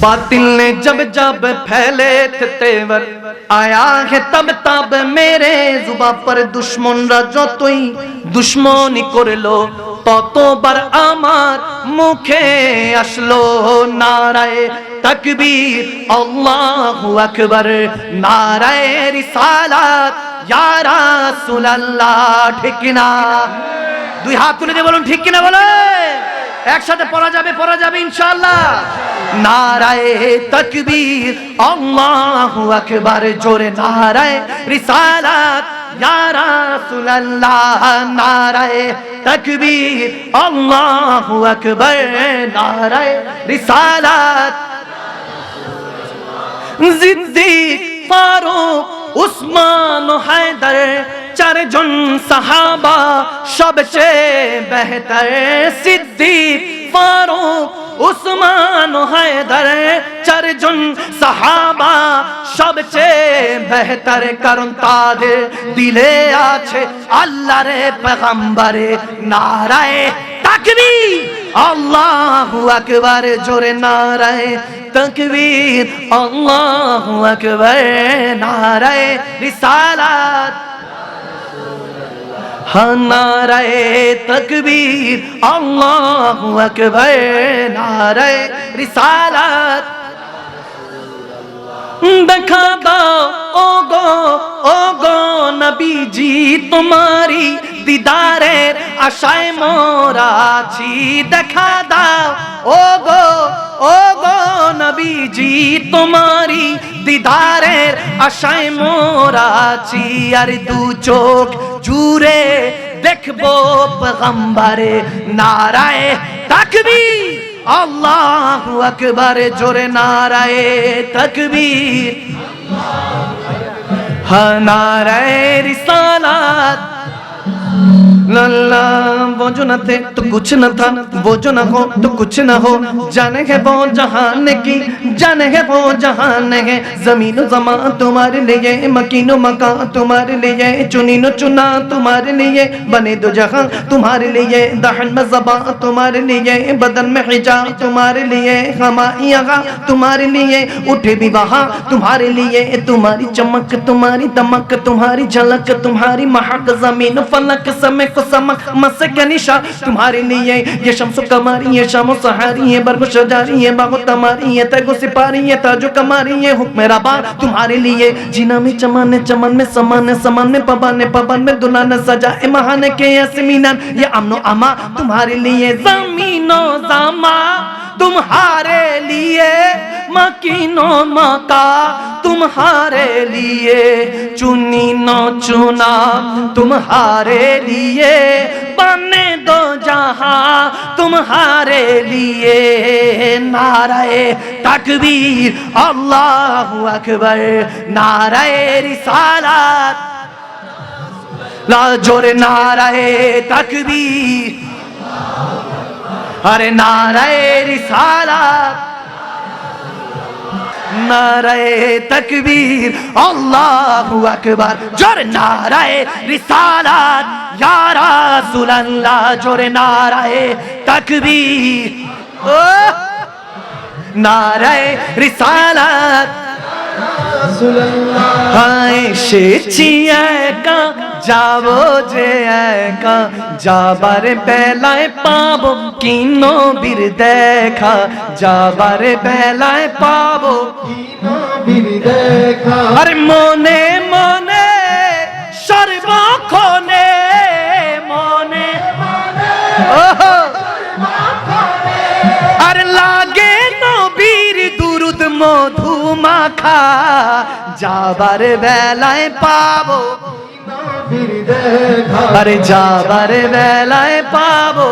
बातिल ने जब जब फैले थे तेवर आया है तब तब मेरे जुबा पर দুশ্মনরা যতই দুশ্মনী করলো ততবার আমার মুখে আসলো নারায়ে তকবীর আল্লাহু আকবার নারায়ে রিসালাত ইয়া রাসূলুল্লাহ ঠিক না দুই হাত তুলে দিয়ে বলুন ঠিক কিনা বলে একসাথে পড়া যাবে পড়া যাবে ইনশাআল্লাহ নারায়ে তকবীর, আল্লাহু আকবার, জোরে নারায়ে রিসালাত। ইয়া রাসূলুল্লাহ, নারায়ে তকবীর, আল্লাহু আকবার, নারায়ে রিসালাত। জিদ্দিক ফারুক, উসমান হায়দার চারজন সাহাবা, সবচেয়ে বেহতর সিদ্দিক ফারুক। উসমান হায়দার চারজন সাহাবা সবচেয়ে বেহতর কারণ তাদের দিলে আছে আল্লাহর পেগম্বরে নারায়ে তাকবীর। আল্লাহু আকবার, জোরে নারায়ে তকবীর। আল্লাহু আকবার, নারায়ে রিসালাত। নারায়ে তকবীর আল্লাহু আকবার নারায় রিসালাত। দেখা দাও ও গো ও গো নবীজি তোমারি দিদারের আশায় মোরা আছি। দেখা দাও। ও গো ও গো নবীজি তোমারি দিদারের আশায় মোরা আছি। আর দু চোখ জুড়ে দেখব পেগম্বরে নারায়ে তাকবীর। আল্লাহু আকবার, জোরে নারায়ে তকবীর। হ্যাঁ নারায়ে রিসালাত। लल्ला वो जो न थे तो कुछ न था, वो जो न हो तो कुछ न हो। जाने है वो जहान की, जाने है वो जहान है। ज़मीन जमा तुम्हारे लिए, मकीनो मका तुम्हारे लिए चुनीनो चुना तुम्हारे लिए। बने दो जहाँ तुम्हारे लिए, दहन में जबा तुम्हारे लिए, बदन में हिजा तुम्हारे लिए हमा यहाँ तुम्हारे लिए, उठे भी वहाँ तुम्हारे लिए। तुम्हारी चमक, तुम्हारी दमक, तुम्हारी झलक, तुम्हारी महक, ज़मीन फलक समय को समक मसे का निशा तुम्हारे ये शम्सो कमारी ये शामो सहारी ये बरगो शजारी ये बागो तमारी ये तगो सिपारी ये ताजो कमारी ये हुक्म रबा तुम्हारे लिए। जीना में चमाने चमन में समान समान में पबाने पवन में दुल्हन सजा ए महाने के यसमीनन ये अमनो अमा तुम्हारे लिए, जमीनो जमा तुम्हारे लिए। मकीनो मका तुम्हारे लिए चुनी नो चुना तुम्हारे लिए बने दो जहां तुम्हारे लिए नाराए तकबीर अल्लाहु अकबर नाराए रिसालत ला जोरे नाराए तकबीर अरे नाराए रिसालत নারায়ে তকবীর, আল্লাহু আকবার। জোরে নারায়ে রিসালাত। ইয়া রাসূলুল্লাহ, জোরে নারায়ে তকবীর। ও নারায়ে রিসালাত। রাসূলুল্লাহ হায় সে চিয়া কা যাব যে একা, যাবার বেলায় পাবো কি নবীর দেখা? যাবার বেলায় পাবো আরে মনে মনে, সর্বক্ষণে মনে। আর লাগে নবীর দুরুদ মধু মাখা যাবার বেলায় পাবো আরে যাবার বেলায় পাবো।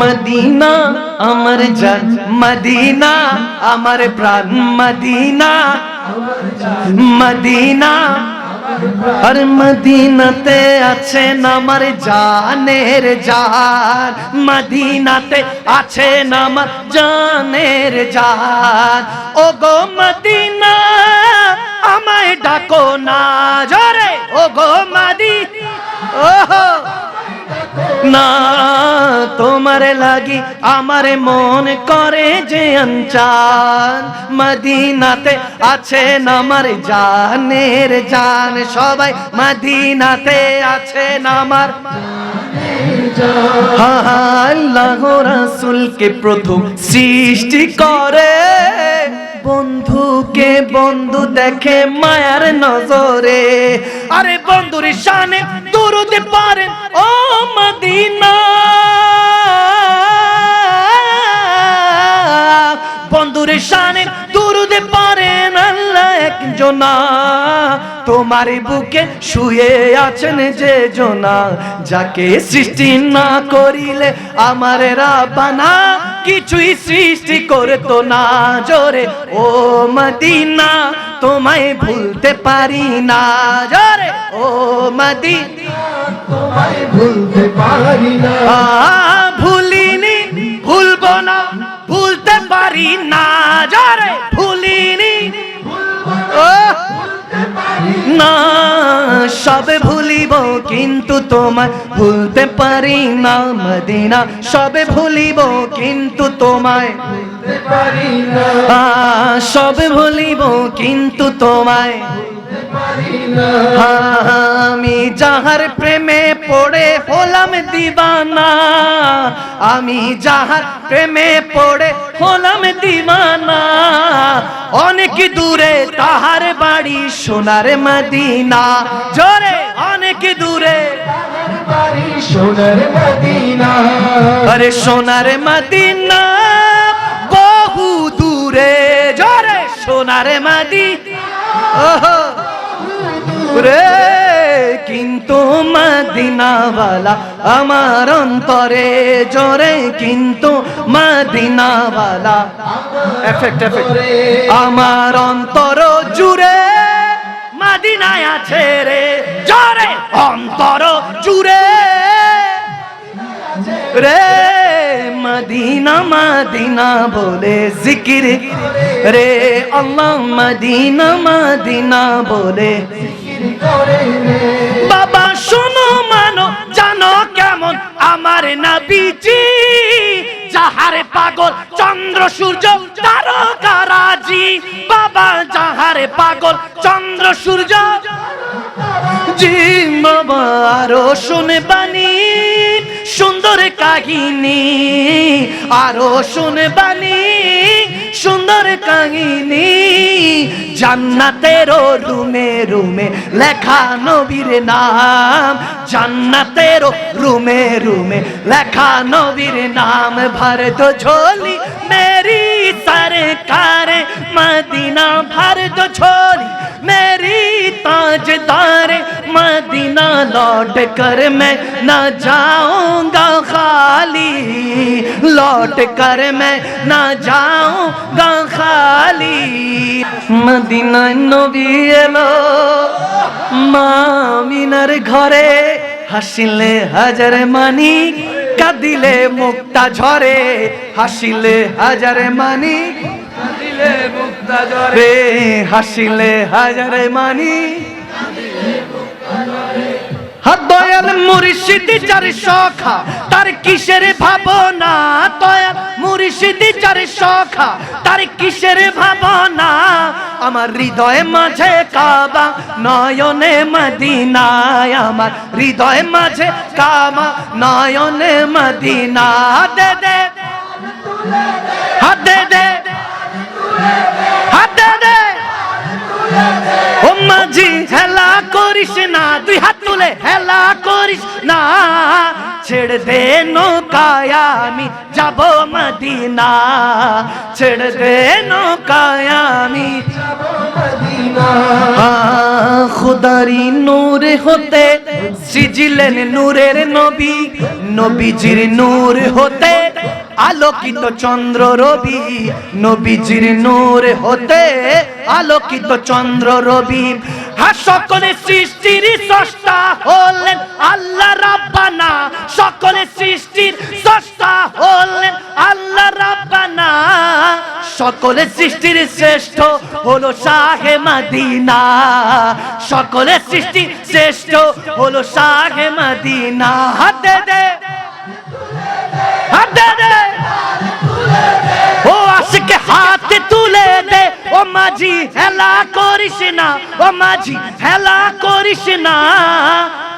মদিনা, আমার জান মদিনা, আমার প্রাণ মদিনা। মদিনা, আর মদিনাতে আছেন আমার জানের জান। মদিনাতে আছেন আমার জানের জান। ও গো মদিনা ডাকো না জরে। ও গো মাদি। ওহো। না তোমার লাগি আমার মন করে যে আনচান। মদিনাতে আছেন আমার জানের জান। সবাই মদিনাতে আছেন আমার। আল্লাহ রাসূলকে প্রথম সৃষ্টি করে। বন্ধুকে বন্ধু দেখে মায়ার নজরে। আরে বন্ধুর শানে দরুদ পারেন ও মদিনা। বন্ধুর শানে দরুদ পারেন আল্লাহ। একজনা, তোমার বুকে শুয়ে আছেন যে জনা, যাকে সৃষ্টি না করিলে আমার রাবানা কিছুই সৃষ্টি করতো না। জোরে, ও মদিনা, তোমায় ভুলতে পারি না। জোরে, ও মদিনা ভুলিনি, ভুলবো না, ভুলতে পারি না। জোরে না, সব ভুলিব কিন্তু তোমায় ভুলতে পারি না, মদিনা। সব ভুলিব কিন্তু তোমায় সব ভুলিব কিন্তু তোমায় আমি যাহার প্রেমে পড়ে হলাম দিবানা, আমি যাহার প্রেমে পড়ে হলাম দিবানা অনেক দূরে তাহার বাড়ি সোনার মদিনা। জোরে, অনেক দূরে সোনার মদিনা আরে সোনার মদিনা, বহু দূরে। জোরে, সোনার মদিনা। ওহো। রে। কিন্তু মদিনাওয়ালা আমার অন্তরে জোরে কিন্তু মদিনাওয়ালা এফেক্ট এফেক্ট আমার অন্তর জুড়ে মদিনায় আছে রে জোরে অন্তর জুড়ে। রে মদিনা মদিনা বলে জিকির। রে আল্লাহ মদিনা মদিনা বলে বাবা, শোনো, মানো, জানো কেমন আমার নাবিজি? যাহারে পাগল চন্দ্র, সূর্য তারকারাজি বাবা, যাহারে পাগল চন্দ্র, সূর্য, জি, বাবা, আরও শুনে বানি সুন্দর কাহিনী, আরও শুনে বানি সুন্দর কাহিনী। জান্নাতেরও রুমে রুমে লেখা নবীর নাম। জান্নাতেরও রুমে রুমে লেখা নবীর নাম। ভারত ঝোলি মেরি সরকার মদিনা ভারত ঝোলি মেরি তাজদার। मदीना लौट कर मैं न जाऊंगा खाली लौट कर मैं न जाऊंगा खाली মদিনা নবী এলো মামিনার ঘরে হাসিলে হাজার মানি কাঁদিলে মুক্তা ঝরে হাসিলে হাজার মানি কাঁদিলে মুক্তা ঝরে হাসিলে হাজার মানি হাত দয়াল মুর্শিদি যার সখা তার কিসের ভাবনা দয়াল মুর্শিদি যার সখা তার কিসের ভাবনা আমার হৃদয় মাঝে কাবা নয়নে মদিনায় আমার হৃদয় মাঝে কাবা নয়নে মদিনা দে দে হাত দে দে ও মাঝি হেলা করিস না তুই হাত তুলে হেলা করিস না। ছেড়ে দে নৌকায়, আমি যাব মদিনা। ছেড়ে দে আমি খুদারি নূর হতে, সিজিলেন নূরের নবী, নবীজির নূর হতে আলোকিত চন্দ্র রবি, নবীজির নূর হতে আলোকিত চন্দ্র রবি। হ্যাঁ সকলে সৃষ্টির স্রষ্টা হলেন আল্লাহ রাব্বানা। সকলে সৃষ্টির স্রষ্টা হলেন আল্লাহ রাব্বানা। সকলে সৃষ্টির শ্রেষ্ঠ হলো শাহে মদিনা। সকলে সৃষ্টি শ্রেষ্ঠ হলো শাহে মদিনা। হাতে দে হাতে দে। ও আশকে হাতে তুলে দে। ও মাঝি হেলা করিস না। ও মাঝি হেলা করিস না।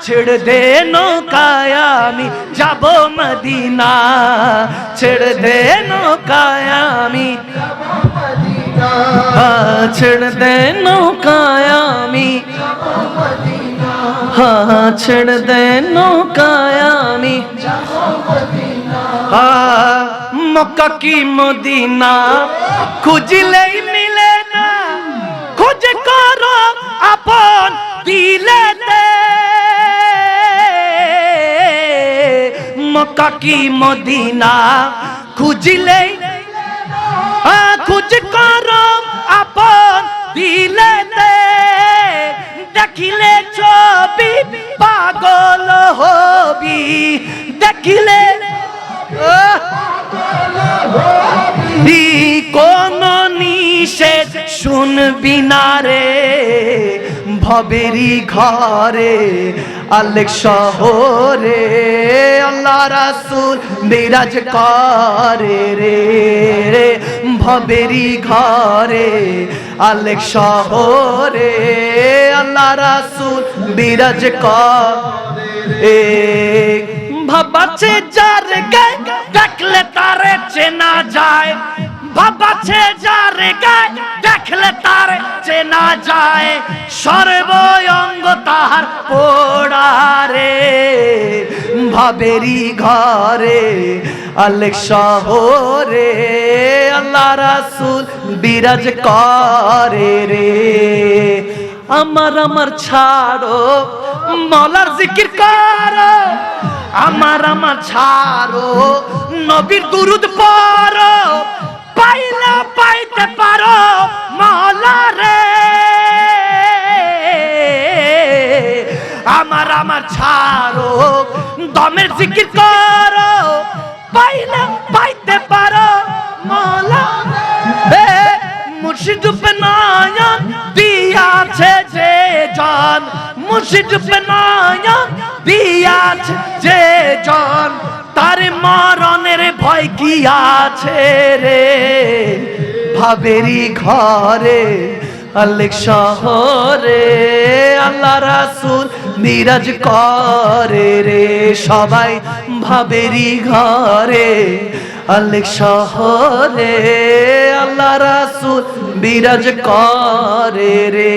ছেড়ে দে নৌকায় আমি যাব মদিনা। ছেড়ে দে নৌকায় আমি। ছেড়ে দে নৌকায় আমি। হ্যাঁ ছেড়ে দে নৌকায় আমি। হ্যাঁ, মক্কা কি মদিনা? খুঁজলেই মিলে না। খোঁজ করো, আপন দিলেতে মক্কা কি মদিনা? খুঁজলেই খুঁজ করো, আপন দিলেতে দেখিলে ছবি, পাগল হবি। দেখিলে ই কোন নিষেধ শুনবি না রে? ভবেরি ঘরে, আলেক শহরে, আল্লাহ রাসূল বিরাজ করে রে। ভবেরি ঘরে, আলেক শহরে, আল্লাহ রাসূল বিরাজ করে ভাবাছে যার গায় দেখলে তারে চেনা যায়। ভাবাছে যার গায় দেখলে তারে চেনা যায়। সর্বঙ্গ তাহার পোড়ারে ভাবেরি ঘরে, আলেক শহরে, আল্লাহ রাসূল বিরাজ করে রে। আমার আমার ছাড়ো, মলার জিকির করো আমার আমার ছাড়ো। নবীর দুরুদ পড়ো, পাইলা পাইতে পারো মলা রে। আমার আমার ছাড়ো, দমের জিকির করো, পাইলা পাইতে পারো মলা রে। মুর্শিদ মুর্শিদ নয়ন দিয়াছে যে জন, তার মরণের ভয় কি আছে রে? ভাবেরি ঘরে, আলেক শহরে আল্লাহ রাসূল মিরাজ করে রে। সবাই ভাবেরি ঘরে, আলেক শহরে আল্লাহ রাসূল বিরাজ করে রে।